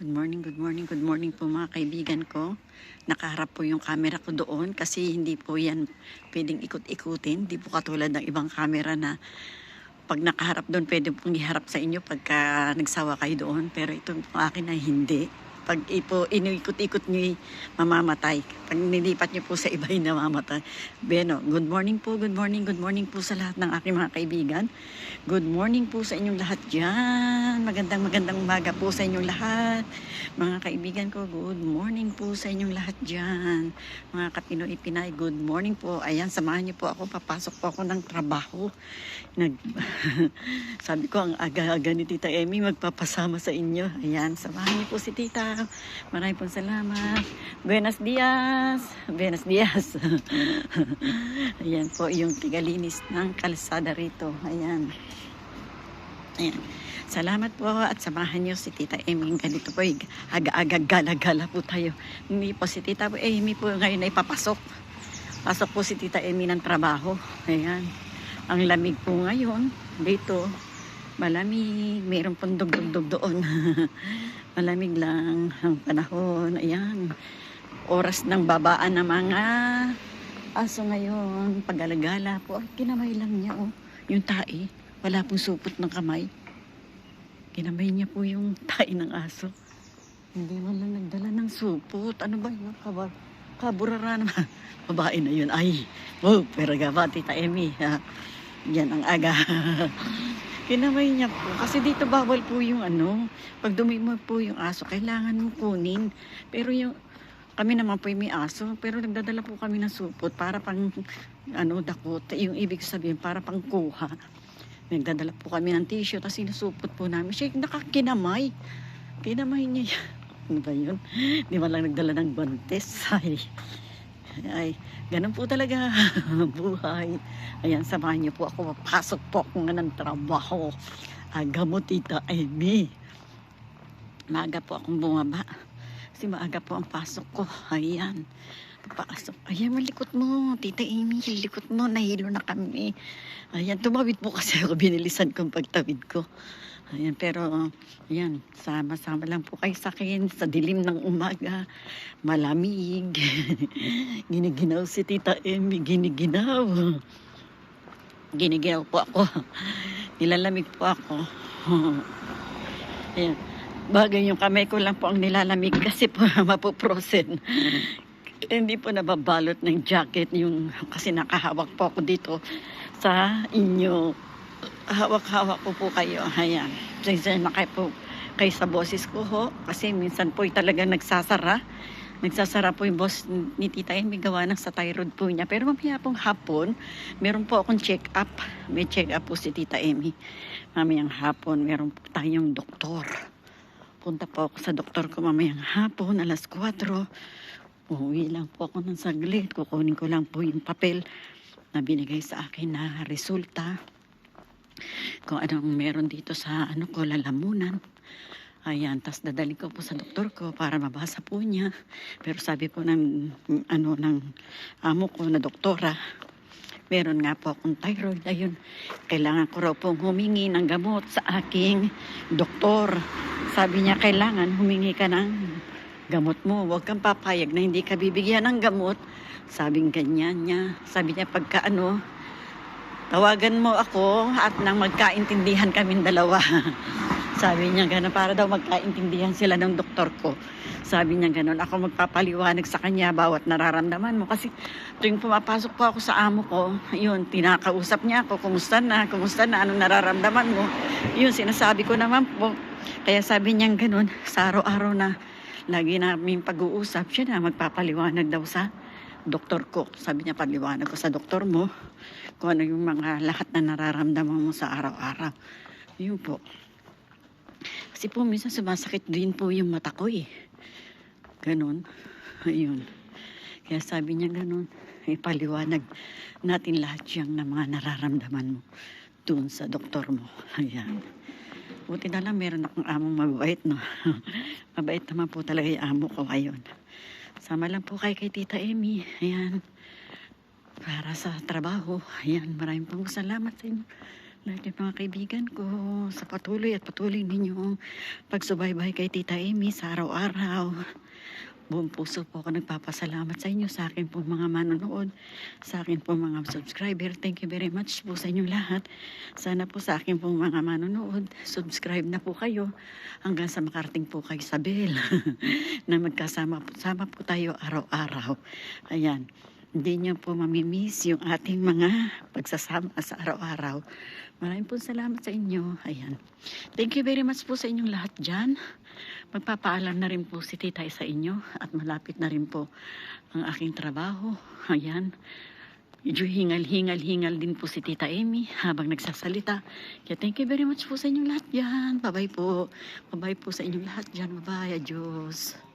Good morning, good morning, good morning po mga kaibigan ko. Nakaharap po yung camera ko doon kasi hindi po yan pwedeng ikot-ikutin. Hindi po katulad ng ibang camera na pag nakaharap doon pwede pong iharap sa inyo pagka nagsawa kayo doon. Pero ito po akin ay hindi. Pag ipo, inuikot-ikot nyo, mamamatay. Pag nilipat nyo po sa iba, yung namamatay. Beno, good morning po, good morning, good morning po sa lahat ng aking mga kaibigan. Good morning po sa inyong lahat dyan. Magandang magandang umaga po sa inyong lahat. Mga kaibigan ko, good morning po sa inyong lahat dyan. Mga kapinoy Pinay, good morning po. Ayan, samahan niyo po ako. Papasok po ako ng trabaho. Nag... Sabi ko, ang aga-aga ni Tita Emmy magpapasama sa inyo. Ayan, samahan niyo po si Tita. Maraming pong salamat. Buenos dias. Buenos dias. Ayan po yung tigalinis ng kalsada rito. Ayan. Ayan. Salamat po at samahan niyo si Tita Emmy. Ganito po, aga-aga gala-gala po tayo. Hindi po si Tita Emmy po ngayon ay papasok. Pasok po si Tita Emmy ng trabaho. Ayan. Ang lamig po ngayon dito. Malamig. Mayroon pong dugdug doon. Malamig lang ang panahon. Ayan. Oras ng babaan ng mga aso ngayon. Pag-alagala po. Ay, kinamay lang niya oh. Yung tae. Wala pong supot ng kamay. Kinamay niya po yung tae ng aso. Hindi man lang nagdala ng supot. Ano ba yun? Kabar kaburara naman. Babae na yun. Ay, oh, pero gaba, Tita Emmy. Yan ang aga. Kinamay niya po. Kasi dito bawal po yung ano. Pag dumi mo po yung aso, kailangan mo kunin. Pero yung, kami naman po yung may aso. Pero nagdadala po kami ng supot para pang, ano, dakot. Yung ibig sabihin, para pang kuha. Nagdadala po kami ng tissue, tapos sinusupot po namin. Siya nakakinamay. Kinamay niya yan. Ano ba yun? Di man lang nagdala ng bantes. Ay, ay, ganun po talaga buhay. Ayan, samahan niyo po ako. Papasok po ako nga ng trabaho. Aga mo, tita Amy. Maaga po akong bumaba. Kasi maaga po ang pasok ko. Ayan. Papasok. Ayan, malikot mo. Tita Amy, likot mo. Nahilo na kami. Ayan, tumawid po kasi ako. Binilisan ko ang pagtawid ko. Ayan, pero, ayan, sama-sama lang po kayo sa akin sa dilim ng umaga. Malamig. Giniginaw si Tita Emmy, giniginaw. Giniginaw po ako. Nilalamig po ako. ayan. Bagay yung kamay ko lang po ang nilalamig kasi po mapuprosen. Hindi po nababalot ng jacket yung kasi nakahawak po ako dito sa inyo hawak-hawak ko po kayo. Ayan. Pasensya na kayo po kayo sa boses ko ho. Kasi minsan po talagang nagsasara. Nagsasara po yung boss ni Tita Amy gawa ng sa thyroid po niya. Pero mamaya pong hapon, meron po akong check-up. May check-up po si Tita Amy. Mamayang hapon, meron po tayong doktor. Punta po ako sa doktor ko mamayang hapon, alas 4. Uuwi lang po ako ng saglit. Kukunin ko lang po yung papel na binigay sa akin na resulta kung anong meron dito sa ano ko, lalamunan. Ayan, tas dadali ko po sa doktor ko para mabasa po niya. Pero sabi po ng ano ng amo ko na doktora, meron nga po akong thyroid. Ayun, kailangan ko raw pong humingi ng gamot sa aking doktor. Sabi niya, kailangan humingi ka ng gamot mo. Huwag kang papayag na hindi ka bibigyan ng gamot. Sabing ganyan niya. Sabi niya, pagka ano, tawagan mo ako at nang magkaintindihan kaming dalawa. Sabi niya gano'n, para daw magkaintindihan sila ng doktor ko. Sabi niya gano'n, ako magpapaliwanag sa kanya bawat nararamdaman mo. Kasi tuwing pumapasok po ako sa amo ko, yun, tinakausap niya ako, kumusta na, kumusta na, anong nararamdaman mo. Yun, sinasabi ko naman po. Kaya sabi niya gano'n, sa araw-araw na lagi namin pag-uusap, siya na magpapaliwanag daw sa doktor ko. Sabi niya, paliwanag ko sa doktor mo kung ano yung mga lahat na nararamdaman mo sa araw-araw. Yun po. Kasi po, minsan sumasakit din po yung mata ko eh. Ganon. Ayun. Kaya sabi niya ganon, ipaliwanag natin lahat yung na mga nararamdaman mo doon sa doktor mo. Ayan. Buti na lang meron akong among mabait, no? mabait naman po talaga yung amo ko. Ayun. Sama lang po kay kay Tita Emmy. Ayan. Para sa trabaho. Ayan. Maraming pong salamat sa inyo. lahat ng mga kaibigan ko sa patuloy at patuloy ninyong pagsubaybay kay Tita Amy sa araw-araw. Buong puso po ako nagpapasalamat sa inyo, sa akin po mga manonood, sa akin po mga subscriber. Thank you very much po sa inyong lahat. Sana po sa akin po mga manonood, subscribe na po kayo hanggang sa makarating po kayo sa bell na magkasama sama po tayo araw-araw. Ayan. Hindi niyo po mamimiss yung ating mga pagsasama sa araw-araw. Maraming po salamat sa inyo. Ayan. Thank you very much po sa inyong lahat dyan. Magpapaalam na rin po si Titay sa inyo at malapit na rin po ang aking trabaho. Ayan. Medyo hingal-hingal-hingal din po si Tita Amy habang nagsasalita. Kaya thank you very much po sa inyong lahat dyan. Bye-bye po. Bye-bye po sa inyong lahat dyan. Bye-bye. Adios.